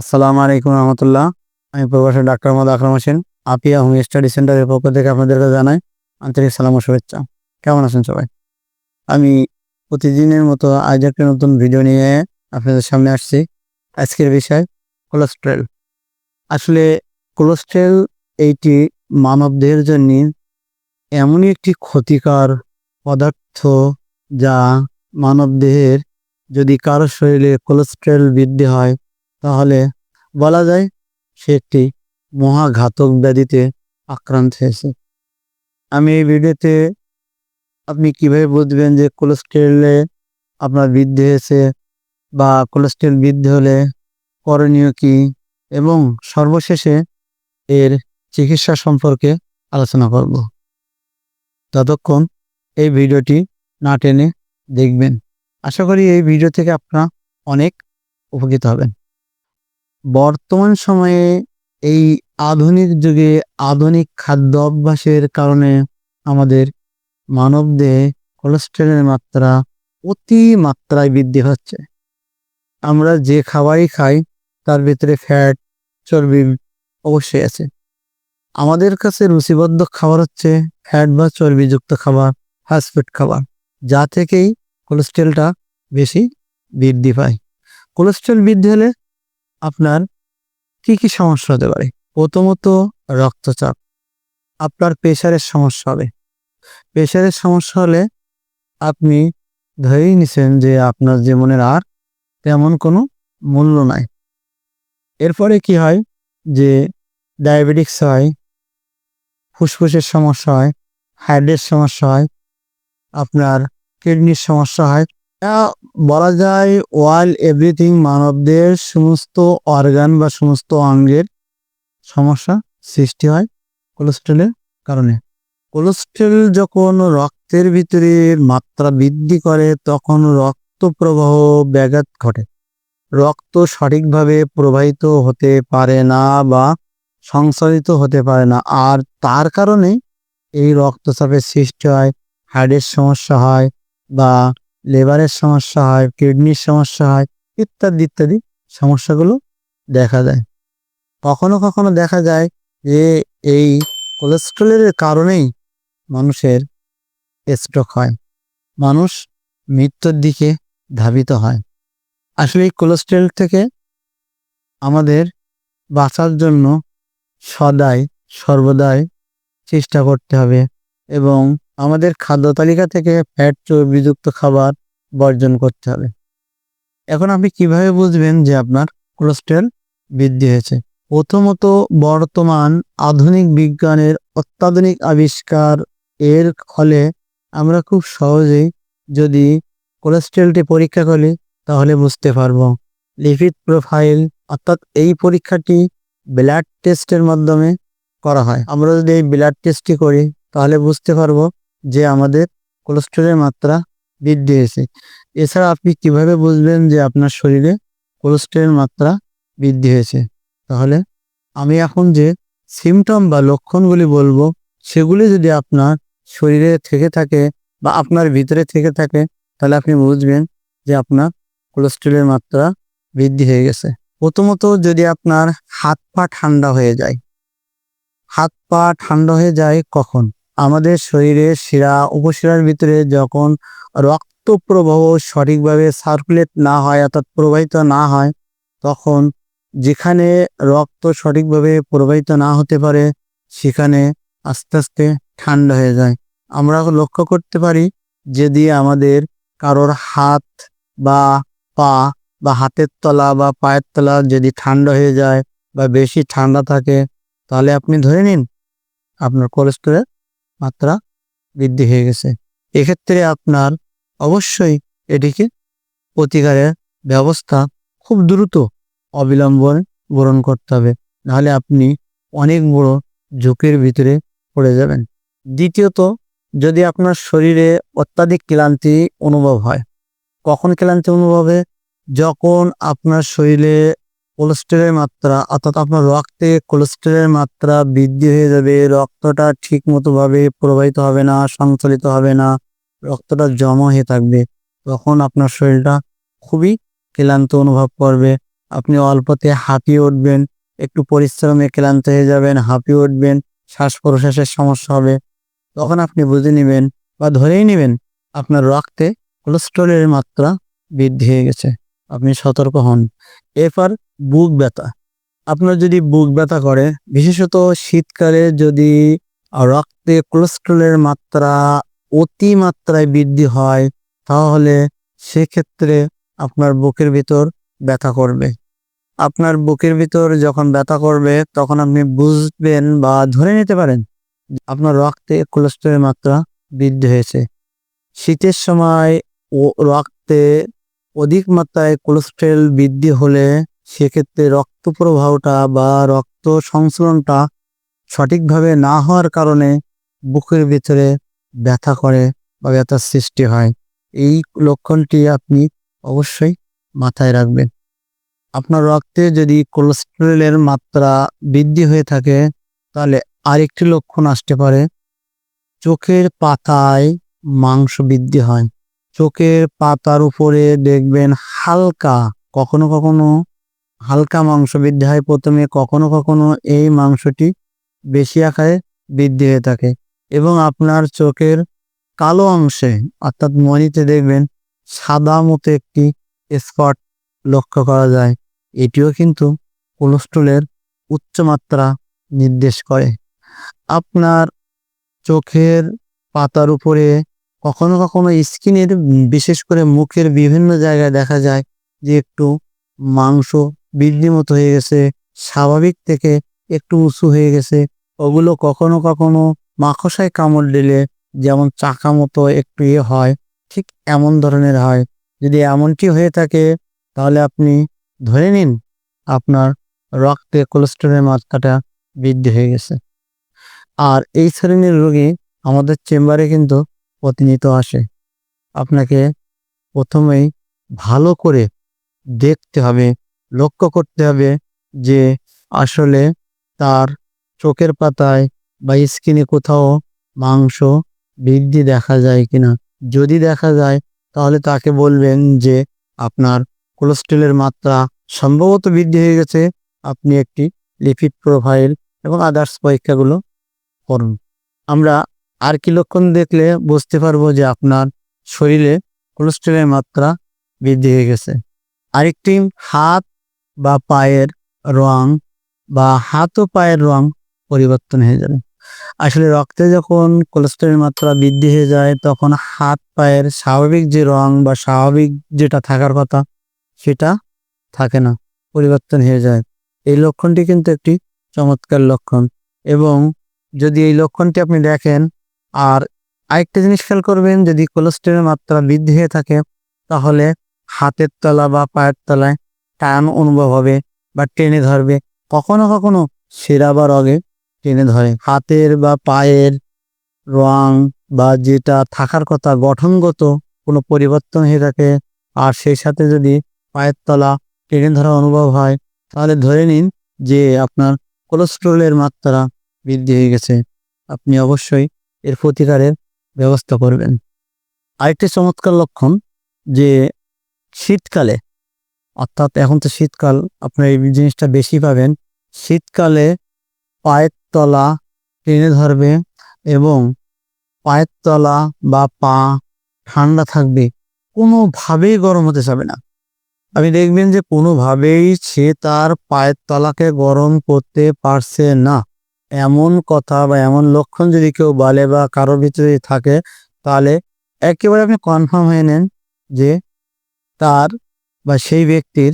আসসালামু আলাইকুম রহমতুল্লাহ। আমি প্রবাসী doctor Mohammad Akram Hossain, Apia home study সেন্টারের পক্ষ থেকে আপনাদেরকে জানাই আন্তরিক সালাম ও শুভেচ্ছা। কেমন আছেন সবাই? আমি প্রতিদিনের মতো আজ একটা নতুন ভিডিও নিয়ে আপনাদের সামনে আসছি। আজকের বিষয় কোলেস্ট্রেল আসলে কোলেস্ট্রল এইটি মানবদেহের জন্য এমনই একটি ক্ষতিকর পদার্থ যা মানবদেহের যদি কারও শরীরে কোলেস্ট্রেল বৃদ্ধি হয় তাহলে বলা যায় সে একটি মহাঘাতক ব্যাধিতে আক্রান্ত হয়েছে। আমি এই ভিডিওতে আপনি কীভাবে বুঝবেন যে কোলেস্ট্রলে আপনার বৃদ্ধি হয়েছে বা কোলেস্ট্রল বৃদ্ধি হলে করণীয় কি এবং সর্বশেষে এর চিকিৎসা সম্পর্কে আলোচনা করব। ততক্ষণ এই ভিডিওটি না টেনে দেখবেন। আশা করি এই ভিডিও থেকে আপনারা অনেক উপকৃত হবেন। বর্তমান সময়ে এই আধুনিক যুগে আধুনিক খাদ্য অভ্যাসের কারণে আমাদের মানবদেহে কোলেস্ট্রলের মাত্রা অতি মাত্রায় বৃদ্ধি হচ্ছে আমরা যে খাবারই খাই, তার ভিতরে ফ্যাট চর্বি অবশ্যই আছে। আমাদের কাছে রুচিবদ্ধ খাবার হচ্ছে ফ্যাট বা চর্বিযুক্ত খাবার ফাস্টফুড খাবার, যা থেকেই কোলেস্ট্রলটা বেশি বৃদ্ধি পায়। কোলেস্ট্রল বৃদ্ধি হলে আপনার কি কি সমস্যা হতে পারে? প্রথমত রক্তচাপ। আপনার প্রেশারের সমস্যা হবে। প্রেশারের সমস্যা হলে আপনি ধরেই নিছেন যে আপনার জীবনের আর তেমন কোনো মূল্য নাই। এরপরে কি হয়? যে ডায়াবেটিক্স হয়, ফুসফুসের সমস্যা হয়, হার্টের সমস্যা হয়, আপনার কিডনির সমস্যা হয়। বলা যায় ওয়াল এভরিথিং মানবদের সমস্ত অর্গান বা সমস্ত অঙ্গের সমস্যা সৃষ্টি হয় কোলেস্ট্রলের কারণে। কোলেস্ট্রল যখন রক্তের ভিতরে মাত্রা বৃদ্ধি করে, তখন রক্ত প্রবাহ ব্যাঘাত ঘটে। রক্ত সঠিকভাবে প্রবাহিত হতে পারে না বা সংসারিত হতে পারে না। আর তার কারণে এই রক্তচাপের সৃষ্টি হয় হার্টের সমস্যা হয় বা লেবারের সমস্যা হয় কিডনির সমস্যা হয়, ইত্যাদি ইত্যাদি সমস্যাগুলো দেখা যায় কখনো কখনো দেখা যায় যে এই কোলেস্ট্রলের কারণেই মানুষের স্ট্রোক হয়। মানুষ মৃত্যুর দিকে ধাবিত হয়। আসলে এই কোলেস্ট্রল থেকে আমাদের বাঁচার জন্য সদাই, সর্বদাই চেষ্টা করতে হবে এবং আমাদের খাদ্য তালিকা থেকে ফ্যাট চর্বিযুক্ত খাবার বর্জন করতে হবে। এখন আপনি কীভাবে বুঝবেন যে আপনার কোলেস্ট্রল বৃদ্ধি হয়েছে? প্রথমত বর্তমান আধুনিক বিজ্ঞানের অত্যাধুনিক আবিষ্কার এর ফলে আমরা খুব সহজেই যদি কোলেস্ট্রলটি পরীক্ষা করি, তাহলে বুঝতে পারব। লিপিড প্রোফাইল অর্থাৎ এই পরীক্ষাটি ব্লাড টেস্টের মাধ্যমে করা হয়। আমরা যদি এই ব্লাড টেস্টটি করি, তাহলে বুঝতে পারব যে আমাদের কোলেস্ট্রলের মাত্রা বৃদ্ধি হয়েছে। এছাড়া আপনি কীভাবে বুঝবেন যে আপনার শরীরে কোলেস্ট্রলের মাত্রা বৃদ্ধি হয়েছে? তাহলে আমি এখন যে সিমটম বা লক্ষণগুলি বলব, সেগুলি যদি আপনার শরীরে থেকে থাকে বা আপনার ভিতরে থেকে থাকে, তাহলে আপনি বুঝবেন যে আপনার কোলেস্ট্রলের মাত্রা বৃদ্ধি হয়ে গেছে। প্রথমত যদি আপনার হাত পা ঠান্ডা হয়ে যায়, হাত পা ঠান্ডা হয়ে যায় কখন? আমাদের শরীরের শিরা, উপশিরার ভিতরে যখন রক্ত প্রবাহ সঠিকভাবে সার্কুলেট না হয়, অর্থাৎ প্রবাহিত না হয়, তখন যেখানে রক্ত সঠিকভাবে প্রবাহিত না হতে পারে, সেখানে আস্তে আস্তে ঠান্ডা হয়ে যায়। আমরা লক্ষ্য করতে পারি, যদি আমাদের কারোর হাত বা পা বা হাতের তলা বা পায়ের তলা যদি ঠান্ডা হয়ে যায় বা বেশি ঠান্ডা থাকে, তাহলে আপনি ধরে নিন, আপনার কোলেস্ট্রলের মাত্রা বৃদ্ধি হয়ে গেছে। এক্ষেত্রে আপনার অবশ্যই এটিকে প্রতিকারের ব্যবস্থা খুব দ্রুত অবিলম্বন গ্রহণ করতে হবে। নাহলে আপনি অনেক বড় ঝুঁকির ভিতরে পড়ে যাবেন। দ্বিতীয়ত, যদি আপনার শরীরে অত্যাধিক ক্লান্তি অনুভব হয়, কখন ক্লান্তি অনুভব হয় যখন আপনার শরীরে কোলেস্ট্রলের মাত্রা, অর্থাৎ আপনার রক্তে কোলেস্ট্রলের মাত্রা বৃদ্ধি হয়ে যাবে, রক্তটা ঠিক মতো ভাবে প্রবাহিত হবে না, সঞ্চালিত হবে না, রক্তটা জমা হয়ে থাকবে। তখন আপনার শরীরটা খুবই ক্লান্ত অনুভব করবে। আপনি অল্পতে হাঁপিয়ে উঠবেন, একটু পরিশ্রমে ক্লান্ত হয়ে যাবেন, হাঁপিয়ে উঠবেন শ্বাস প্রশ্বাসের সমস্যা হবে। তখন আপনি বুঝে নেবেন বা ধরেই নেবেন আপনার রক্তে কোলেস্ট্রলের মাত্রা বৃদ্ধি হয়ে গেছে। আপনি সতর্ক হন। এরপর বুক ব্যথা। আপনার যদি বুক ব্যথা করে, বিশেষত শীতকালে যদি রক্তে কোলেস্ট্রলের মাত্রা অতি মাত্রায় বৃদ্ধি হয়, তাহলে সেক্ষেত্রে আপনার বুকের ভিতর ব্যথা করবে। আপনার বুকের ভিতর যখন ব্যথা করবে, তখন আপনি বুঝবেন বা ধরে নিতে পারেন আপনার রক্তে কোলেস্ট্রলের মাত্রা বৃদ্ধি হয়েছে। শীতের সময় ও রক্তে অধিক মাত্রায় কোলেস্ট্রল বৃদ্ধি হলে সেক্ষেত্রে রক্ত প্রবাহটা বা রক্ত সংশ্লনটা সঠিকভাবে না হওয়ার কারণে বুকের ভিতরে ব্যথা করে বা ব্যথার সৃষ্টি হয়। এই লক্ষণটি আপনি অবশ্যই মাথায় রাখবেন। আপনার রক্তে যদি কোলেস্টেরলের মাত্রা বৃদ্ধি হয়ে থাকে, তাহলে আরেকটি লক্ষণ আসতে পারে। চোখের পাতায় মাংস বৃদ্ধি হয়। চোখের পাতার উপরে দেখবেন হালকা, কখনো কখনো হালকা মাংস বৃদ্ধি হয়। প্রথমে কখনো কখনো এই মাংসটি বেশি আকারে বৃদ্ধি হয়ে থাকে এবং আপনার চোখের কালো অংশে, অর্থাৎ মনিতে দেখবেন সাদা মতো একটি স্পট লক্ষ্য করা যায়। এটিও কিন্তু কোলেস্ট্রলের উচ্চমাত্রা নির্দেশ করে। আপনার চোখের পাতার উপরে কখনো কখনো স্কিনের বিশেষ করে মুখের বিভিন্ন জায়গায় দেখা যায় যে একটু মাংস বৃদ্ধি মতো হয়ে গেছে, স্বাভাবিক থেকে একটু উঁচু হয়ে গেছে। ওগুলো কখনো কখনো মাকসায় কামড় দিলে যেমন চাকা মতো একটু ইয়ে হয়, ঠিক এমন ধরনের হয়। যদি এমনটি হয়ে থাকে, তাহলে আপনি ধরে নিন আপনার রক্তে কোলেস্ট্রলের মাত্রাটা বৃদ্ধি হয়ে গেছে। আর এই শ্রেণির রোগী আমাদের চেম্বারে কিন্তু প্রতিনিয়ত আসে। আপনাকে প্রথমেই ভালো করে দেখতে হবে, লক্ষ্য করতে হবে যে আসলে তার চোখের পাতায় বা স্কিনে কোথাও মাংস বৃদ্ধি দেখা যায় কিনা। যদি দেখা যায়, তাহলে তাকে বলবেন যে আপনার কোলেস্ট্রলের মাত্রা সম্ভবত বৃদ্ধি হয়ে গেছে, আপনি একটি লিপিড প্রোফাইল এবং আদার্স পরীক্ষাগুলো করুন। আমরা আর কি লক্ষণ দেখলে বুঝতে পারব যে আপনার শরীরে কোলেস্ট্রলের মাত্রা বৃদ্ধি হয়ে গেছে। আরেকটি হাত বা পায়ের রং বা হাত ও পায়ের রং পরিবর্তন হয়ে যাবে। আসলে রক্তে যখন কোলেস্ট্রলের মাত্রা বৃদ্ধি হয়ে যায়, তখন হাত পায়ের স্বাভাবিক যে রং বা স্বাভাবিক যেটা থাকার কথা, সেটা থাকে না, পরিবর্তন হয়ে যায়। এই লক্ষণটি কিন্তু একটি চমৎকার লক্ষণ এবং যদি এই লক্ষণটি আপনি দেখেন আর আরেকটা জিনিস খেয়াল করবেন, যদি কোলেস্ট্রলের মাত্রা বৃদ্ধি হয়ে থাকে, তাহলে হাতের তলা বা পায়ের তলায় টান অনুভব হবে বা টেনে ধরবে। কখনো কখনো শিরা বা রগে টেনে ধরে। হাতের বা পায়ের রং বা যেটা থাকার কথা, গঠনগত কোনো পরিবর্তন হয়ে থাকে আর সেই সাথে যদি পায়ের তলা টেনে ধরা অনুভব হয়, তাহলে ধরে নিন যে আপনার কোলেস্ট্রলের মাত্রা বৃদ্ধি হয়ে গেছে। আপনি অবশ্যই এর প্রতিকারের ব্যবস্থা করবেন। আরেকটি চমৎকার লক্ষণ যে শীতকালে, অর্থাৎ এখন তো শীতকাল, আপনার এই জিনিসটা বেশি পাবেন, শীতকালে পায়ের তলা টেনে ধরবে এবং পায়ের তলা বা পা ঠান্ডা থাকবে, কোনোভাবেই গরম হতে যাবে না। আপনি দেখবেন যে কোনোভাবেই সে তার পায়ের তলাকে গরম করতে পারছে না। এমন কথা বা এমন লক্ষণ যদি কেউ বলে বা কারোর ভিতরে থাকে, তাহলে একেবারে আপনি কনফার্ম হয়ে নেন যে তার বা সেই ব্যক্তির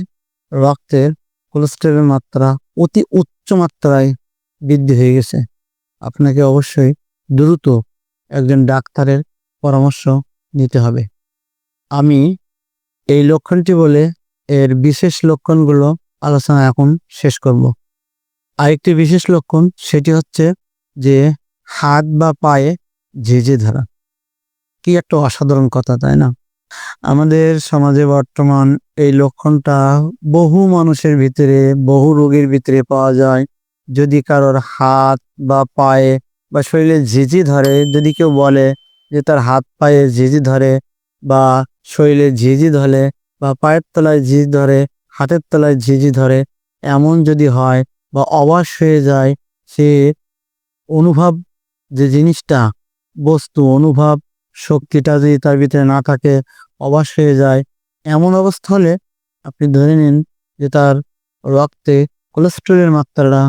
রক্তের কোলেস্ট্রলের মাত্রা অতি উচ্চ মাত্রায় বৃদ্ধি হয়ে গেছে। আপনাকে অবশ্যই দ্রুত একজন ডাক্তারের পরামর্শ নিতে হবে। আমি এই লক্ষণটি বলে এর বিশেষ লক্ষণগুলো আলোচনা এখন শেষ করব। আরেকটি বিশেষ লক্ষণ সেটি হচ্ছে যে হাত বা পায়ে ঝেঝে ধরা। কি একটা অসাধারণ কথা, তাই না? আমাদের সমাজে বর্তমান এই লক্ষণটা বহু মানুষের ভিতরে, বহু রোগীর ভিতরে পাওয়া যায়। যদি কারোর হাত বা পায়ে বা শরীরে ঝিঝি ধরে, যদি কেউ বলে যে তার হাত পায়ে ঝিঝি ধরে বা শরীরে ঝিঝি ধরে বা পায়ের তলায় ঝিঝি ধরে, হাতের তলায় ঝিঝি ধরে, এমন যদি হয় বা অবাস হয়ে যায়, সে অনুভব যে জিনিসটা, বস্তু, অনুভব শক্তিটা যদি তার ভিতরে না থাকে অবাস হয়ে যায়। এমন অবস্থা হলে আপনি ধরে নিন যে তার রক্তে কোলেস্ট্রলের মাত্রাটা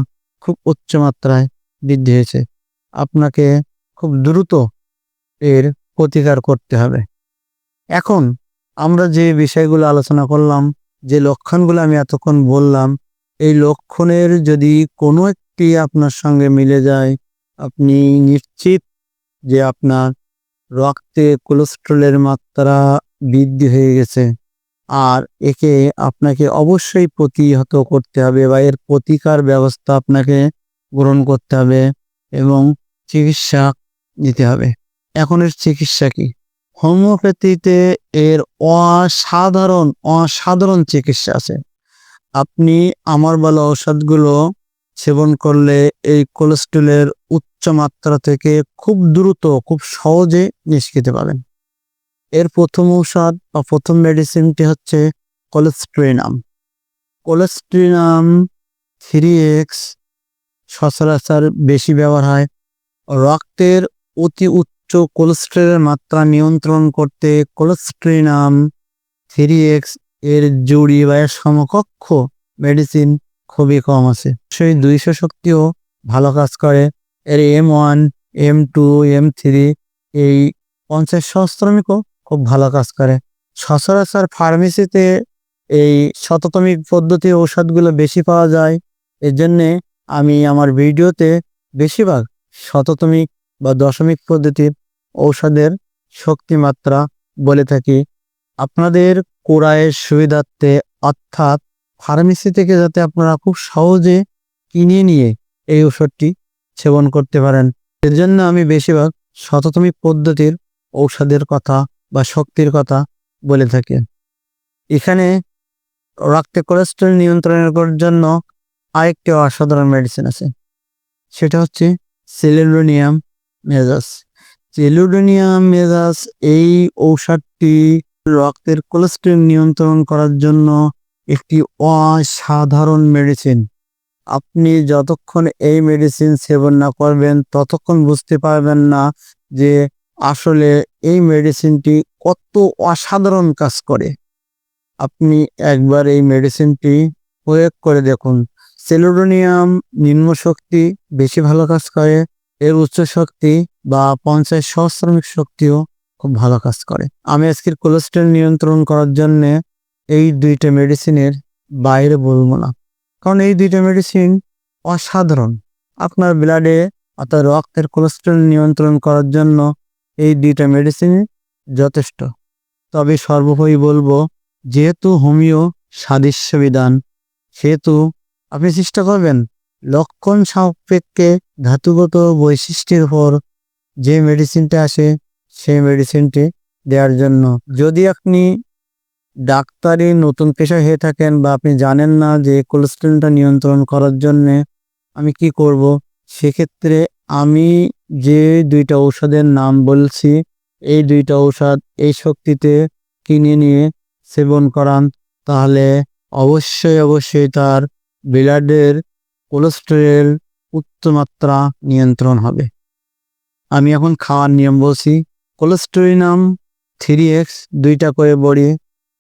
খুব উচ্চ মাত্রায় বৃদ্ধি হয়েছে। আপনাকে খুব দ্রুত এর প্রতিকার করতে হবে। এখন আমরা যে বিষয়গুলো আলোচনা করলাম, যে লক্ষণগুলো আমি এতক্ষণ বললাম এই লক্ষণের যদি কোনো একটি আপনার সঙ্গে মিলে যায়, আপনি নিশ্চিত যে আপনার রক্তে কোলেস্ট্রলের মাত্রা বৃদ্ধি হয়ে গেছে। আর একে আপনাকে অবশ্যই প্রতিহত করতে হবে বা এর প্রতিকার ব্যবস্থা আপনাকে গ্রহণ করতে হবে এবং চিকিৎসা নিতে হবে। এখন এর চিকিৎসা কি? হোমিওপ্যাথিতে এর অসাধারণ অসাধারণ চিকিৎসা আছে। আপনি আমার বলা ঔষধগুলো সেবন করলে এই কোলেস্ট্রলের উচ্চ মাত্রা থেকে খুব দ্রুত, খুব সহজে নিষ্কৃতে পাবেন। এর প্রথম ঔষধ বা প্রথম মেডিসিনটি হচ্ছে কোলেস্ট্রিনাম। কোলেস্ট্রিনাম থ্রি এক্স সচরাচর বেশি ব্যবহার হয়। রক্তের অতি উচ্চ কোলেস্ট্রলের মাত্রা নিয়ন্ত্রণ করতে কোলেস্ট্রিনাম থ্রি এক্স এর জুড়ি বা এর সমকক্ষ মেডিসিন খুবই কম আছে। সেই দুইশো শক্তিও ভালো কাজ করে। এর M one M two M three এই পঞ্চাশ সহস্রমিকও খুব ভালো কাজ করে। সচরাচর ফার্মেসিতে এই শততমিক পদ্ধতির ঔষধগুলো বেশি পাওয়া যায়। এর জন্যে আমি আমার ভিডিওতে বেশিরভাগ শততমিক বা দশমিক পদ্ধতির ঔষধের শক্তিমাত্রা বলে থাকি। আপনাদের কোরআয়ের সুবিধার্থে, অর্থাৎ ফার্মেসি থেকে যাতে আপনারা খুব সহজে কিনে নিয়ে এই ওষুধটি সেবন করতে পারেন। এর জন্য আমি বেশিরভাগ শততমিক পদ্ধতির ঔষধের কথা বা শক্তির কথা বলে থাকি। এখানে রক্তে কোলেস্ট্রল নিয়ন্ত্রণের জন্য আরেকটি অসাধারণ মেডিসিন আছে। সেটা হচ্ছে সেলেডোনিয়াম মেজাস সেলুডোনিয়াম মেজাস এই ঔষধটি রক্তের কোলেস্ট্রল নিয়ন্ত্রণ করার জন্য একটি অসাধারণ মেডিসিন আপনি যতক্ষণ এই মেডিসিন সেবন না করবেন, ততক্ষণ বুঝতে পারবেন না যে আসলে এই মেডিসিনটি কত অসাধারণ কাজ করে। আপনি একবার এই মেডিসিনটি প্রয়োগ করে দেখুন। সেলোডোনিয়াম নিম্ন শক্তি বেশি ভালো কাজ করে, এর উচ্চ শক্তি বা পঞ্চাশ সহস্রমিক শক্তিও খুব ভালো কাজ করে। আমি আজকের কোলেস্ট্রল নিয়ন্ত্রণ করার জন্য এই দুইটা মেডিসিনের বাইরে বলব না। কারণ এই দুইটা মেডিসিন অসাধারণ। আপনার ব্লাডে অর্থাৎ রক্তের কোলেস্ট্রল নিয়ন্ত্রণ করার জন্য এই দুইটা মেডিসিন যথেষ্ট। তবে সর্বোপরি বলব, যেহেতু হোমিও সাদৃশ্য বিধান, সেহেতু আপনি চেষ্টা করবেন লক্ষণ সাপেক্ষে ধাতুগত বৈশিষ্ট্যের উপর যে মেডিসিনটা আসে সেই মেডিসিনটি দেওয়ার জন্য। যদি আপনি ডাক্তারি নতুন পেশা হয়ে থাকেন বা আপনি জানেন না যে কোলেস্ট্রলটা নিয়ন্ত্রণ করার জন্যে আমি কি করব, সেক্ষেত্রে আমি যে দুইটা ঔষধের নাম বলছি, এই দুইটা ঔষধ এই শক্তিতে কিনে নিয়ে সেবন করান। তাহলে অবশ্যই অবশ্যই তার ব্লাডের কোলেস্টেরল উচ্চমাত্রা নিয়ন্ত্রণ হবে। আমি এখন খাওয়ার নিয়ম বলছি কোলেস্টেরিনাম থ্রি এক্স দুইটা করে বড়ি,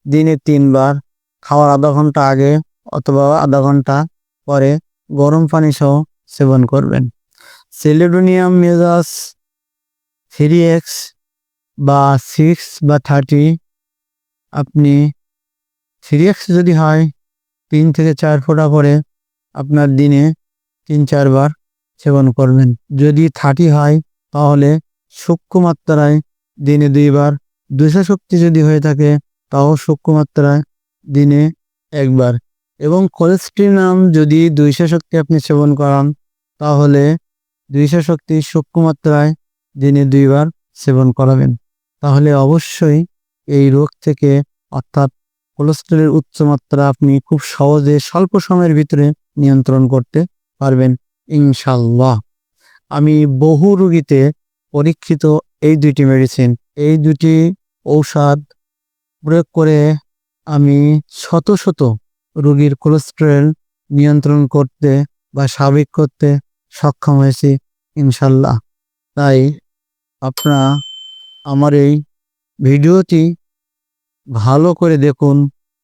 দিনে তিনবার, খাওয়ার আধা ঘণ্টা আগে অথবা আধা ঘণ্টা পরে গরম পানি সহ সেবন করবেন। সেলেডোনিয়াম মেজাস থ্রি এক্স বা সিক্স বা থার্টি, আপনি থ্রি এক্স যদি হয়, তিন থেকে চার ফোঁটা করে আপনার দিনে তিন চারবার সেবন করবেন। যদি থার্টি হয়, তাহলে সূক্ষ্ম মাত্রায় দিনে দুইবার। দুশো শক্তি যদি হয়ে থাকে, তাও সূক্ষ্ম মাত্রায় দিনে একবার। এবং কোলেস্ট্রিনাম যদি দুইশো শক্তি আপনি সেবন করান, তাহলে দুইশো শক্তি সূক্ষ্ম মাত্রায় দিনে দুইবার সেবন করাবেন। তাহলে অবশ্যই এই রোগ থেকে, অর্থাৎ কোলেস্ট্রলের উচ্চমাত্রা আপনি খুব সহজে স্বল্প সময়ের ভিতরে নিয়ন্ত্রণ করতে পারবেন ইনশাল্লাহ আমি বহু রোগীতে পরীক্ষিত এই দুইটি মেডিসিন এই দুটি ঔষধ প্রয়োগ করে আমি শত শত রোগীর কোলেস্টেরল নিয়ন্ত্রণ করতে বা স্বাভাবিক করতে সক্ষম হয়েছি, ইনশাল্লাহ। তাই আপনারা আমার এই ভিডিওটি ভালো করে দেখুন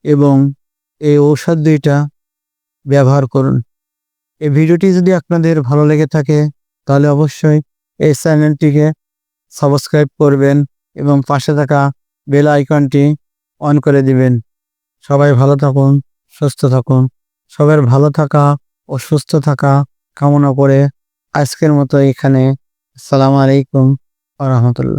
এবং এই ঔষধ দুইটা ব্যবহার করুন। এই ভিডিওটি যদি আপনাদের ভালো লেগে থাকে, তাহলে অবশ্যই এই চ্যানেলটিকে সাবস্ক্রাইব করবেন এবং পাশে থাকা বেল আইকনটি অন করে দিবেন। সবাই ভালো থাকুন, সুস্থ থাকুন। সবার ভালো থাকা ও সুস্থ থাকা কামনা করে আজকের মতো এখানে। সালাম আলাইকুম আ রহমতুল্লাহ।